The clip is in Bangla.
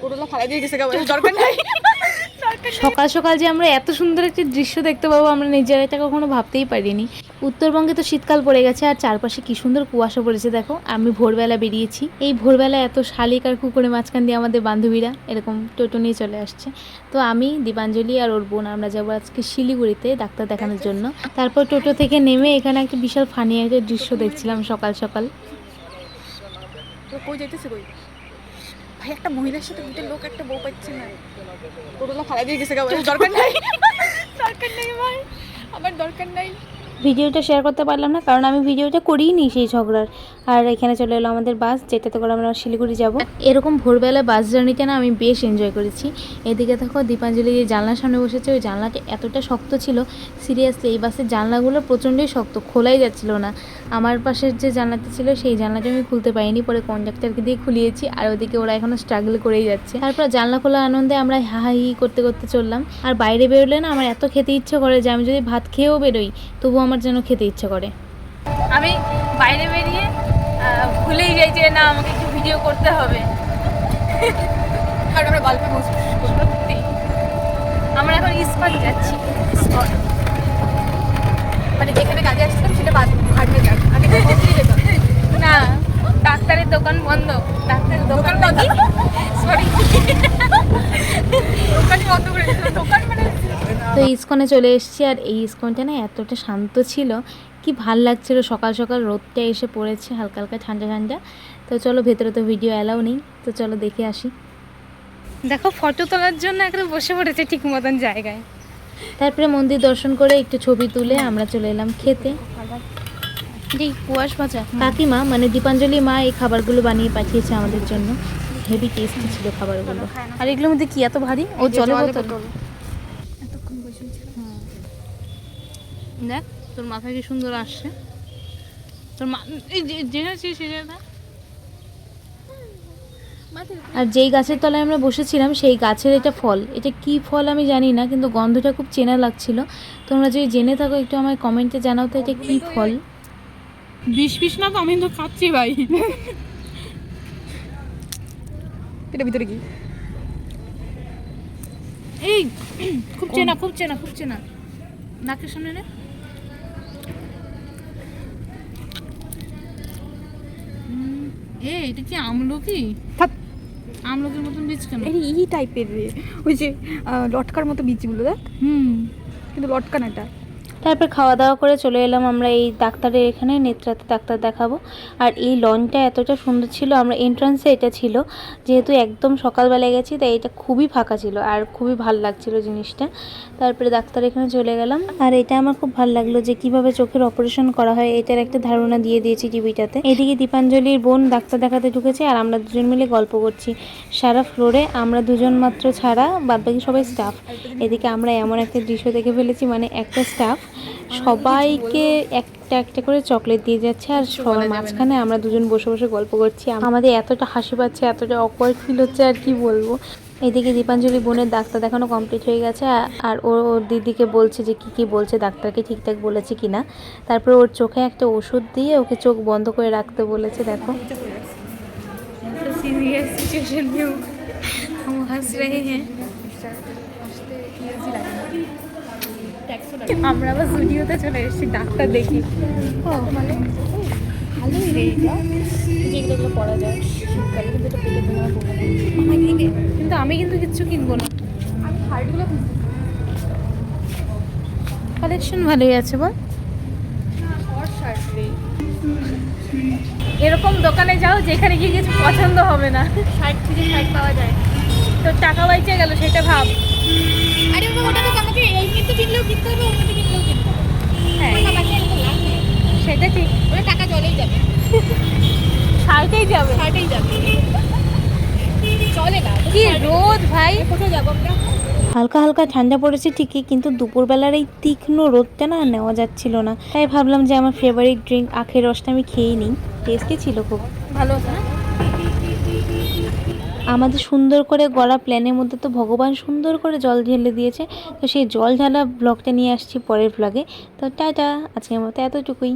পুরোটা ফালাই দিয়ে গেছে দরকার নাই। সকাল সকাল যে আমরা এত সুন্দর একটি দৃশ্য দেখতে পাবো আমরা নিজেরা এটা কখনো ভাবতেই পারিনি। উত্তরবঙ্গে তো শীতকাল পড়ে গেছে আর চারপাশে কি সুন্দর কুয়াশা পড়েছে দেখো। আমি ভোরবেলা বেরিয়েছি। এই ভোরবেলা এত শালিক আর কুকুরের মাঝখান দিয়ে আমাদের বান্ধবীরা এরকম টোটো নিয়ে চলে আসছে। তো আমি দীপাঞ্জলি আর ওর বোন আমরা যাব আজকে শিলিগুড়িতে ডাক্তার দেখানোর জন্য। তারপর টোটো থেকে নেমে এখানে একটা বিশাল ফানি একটা দৃশ্য দেখছিলাম সকাল সকাল। কই যাইতেছে কই? ভাই একটা মহিলার সাথে দুটো লোক একটা বউ পাচ্ছে না। পুরোটা ফালাই দিয়ে গেছে দরকার নাই। দরকার নেই ভাই আমার দরকার নাই। ভিডিওটা শেয়ার করতে পারলাম না, কারণ আমি ভিডিওটা করিই নি সেই ঝগড়ার। আর এখানে চলে এলো আমাদের বাস যেটাতে করে আমরা শিলিগুড়ি যাব। এরকম ভোরবেলা বাস জার্নিটা না আমি বেশ এনজয় করেছি। এদিকে দেখো দীপাঞ্জলি যে জানলার সামনে বসেছে, ওই জানলাটা এতটা শক্ত ছিল সিরিয়াসলি এই বাসের জানলাগুলো প্রচণ্ডই শক্ত, খোলাই যাচ্ছিল না। আমার পাশের যে জানলাটা ছিল, সেই জানলাটা আমি খুলতে পারিনি, পরে কন্ডাক্টারকে দিয়ে খুলিয়েছি, আর ওদিকে ওরা এখনও স্ট্রাগল করেই যাচ্ছে। তারপর জানলা খোলা আনন্দে আমরা হাহাহি করতে করতে চললাম। আর বাইরে বেরোলে না আমার এত খেতে ইচ্ছে করে যে আমি যদি ভাত খেয়েও বেরোই, তবুও আমার যেন খেতে ইচ্ছা করে। আমি বাইরে বেরিয়ে ভুলেই যাই যে না আমাকে একটু ভিডিও করতে হবে। কারণ আমরা গল্পে সত্যি। আমরা এখন ইস্কন যাচ্ছি ইস্কন মানে যেখানে কাজে আসছিলাম সেটা বাদ ভাগবে যাক। আগে না ডাক্তারের দোকান বন্ধ। ডাক্তারের দোকান দোকান বন্ধ? সরি দোকানই বন্ধ করে দিয়েছিল দোকান মানে তো ইস্কনে চলে এসেছি আর এই ইস্কনটা না এতটা শান্ত ছিল। কি ভালো লাগছিল সকাল সকাল রোদটা এসে পড়েছে হালকা হালকা ঠান্ডা ঠান্ডা। তো চলো ভেতরে তো ভিডিও অ্যালাউ নেই তো চলো দেখে আসি। দেখো ফটো তোলার জন্য একটা বসে পড়েছে ঠিক মতন জায়গায়। তারপরে মন্দির দর্শন করে একটু ছবি তুলে আমরা চলে এলাম খেতে। কাকিমা মানে দীপাঞ্জলি মা এই খাবারগুলো বানিয়ে পাঠিয়েছে আমাদের জন্য। হেভি টেস্টি ছিল খাবারগুলো। আর এগুলোর মধ্যে কি এত ভারী? ও জলে বোতল। দেখ তোর মাথায় কি সুন্দর আসছে? তোর মা এই যে- জেনেছিস আর যেই গাছের তলায় আমরা বসেছিলাম সেই গাছের এটা ফল। এটা কি ফল আমি জানি না কিন্তু গন্ধটা খুব চেনা লাগছিল। তোমরা যদি জেনে থাকো একটু আমায় কমেন্টে জানাও তো এটা কি ফল। বিষ বিষ না তো আমি তো খাচ্ছি ভাই। এটা ভিতরে কি? এই খুব চেনা খুব চেনা খুব চেনা। নাকের সামনে নে। এ এটা কি আমলকি? আমলকির মতন বীজ কেন? এই ই টাইপের রে ওই যে আহ, লটকার মতো বীজগুলো দেখ। হুম। কিন্তু লটকা না এটা। তারপর খাওয়া দাওয়া করে চলে এলাম আমরা এই ডাক্তারের এখানে, নেত্রাতে ডাক্তার দেখাবো। আর এই লনটা এতটা সুন্দর ছিল, আমরা এন্ট্রান্সে এটা ছিল, যেহেতু একদম সকালবেলায় গেছি, তাই এটা খুবই ফাঁকা ছিল আর খুবই ভালো লাগছিল জিনিসটা। তারপরে ডাক্তার এখানে চলে গেলাম। আর এটা আমার খুব ভালো লাগল যে কীভাবে চোখের অপারেশন করা হয়, এটার একটা ধারণা দিয়ে দিয়েছি টিভিটাতে। এদিকে দীপাঞ্জলির বোন ডাক্তার দেখাতে ঢুকেছে আর আমরা দুজন মিলে গল্প করছি। সারা ফ্লোরে আমরা দুজন মাত্র ছাড়া, বাদবাকি সবাই স্টাফ এদিকে আমরা এমন একটা দৃশ্য দেখে ফেলেছি মানে একটা স্টাফ সবাইকে একটা একটা করে চকলেট দিয়ে যাচ্ছে আর সবার মাঝখানে আমরা দুজন বসে বসে গল্প করছি আমাদের এতটা হাসি পাচ্ছে এতটা অকওয়ার্ড ফিল হচ্ছে আর কি বলবো এদিকে দীপাঞ্জলি বোনের ডাক্তার দেখানো কমপ্লিট হয়ে গেছে আ- আর ও ওর দিদিকে বলছে যে কি কি বলছে ডাক্তারকে ঠিকঠাক বলেছে কিনা তারপর ওর চোখে একটা ওষুধ দিয়ে ওকে চোখ বন্ধ করে রাখতে বলেছে দেখো सीरियस सिचुएशन में हूँ हम हंस रहे हैं আমরা আবার স্টুডিওতে চলে এসেছি ডাক্তার দেখি। ও মানে ভালোই রে যেগুলো পড়া যায় শীতকালে কিন্তু এটা পেটে দেওয়া কিন্তু আমি কিন্তু কিচ্ছু কিনবো না। আমি কালেকশন ভালোই আছে বল। এরকম দোকানে যাও যেখানে গিয়ে কিছু পছন্দ হবে না। শার্ট থেকে শার্ট পাওয়া যায়। তো টাকা বাইচে গেল সেটা ভাব আরে বাবা ওটা তো আমাকে এই নিতে কিনলেও কিনতে হবে ওটাতে কিনলেও কিনতে হবে হ্যাঁ ওটা বাকি একটা লাভ নেই সেটা ঠিক ওটা টাকা জলেই যাবে শার্টেই যাবে শার্টেই যাবে চলে না কি রোদ ভাই? কোথাও যাব আমরা? হালকা হালকা ঠান্ডা পড়েছে ঠিকই কিন্তু দুপুরবেলার এই তীক্ষ্ণ রোদটা না নেওয়া যাচ্ছিল না। তাই ভাবলাম যে আমার ফেভারিট ড্রিঙ্ক আখের রসটা আমি খেয়েই নিই। টেস্টি ছিল খুব। ভালো আছে না? আমাদের সুন্দর করে গড়া প্ল্যানের মধ্যে তো ভগবান সুন্দর করে জল ঢেলে দিয়েছে। তো সেই জল ঢালা ব্লগটা নিয়ে আসছি পরের ব্লগে তো টাটা আজকের মতো এতটুকুই।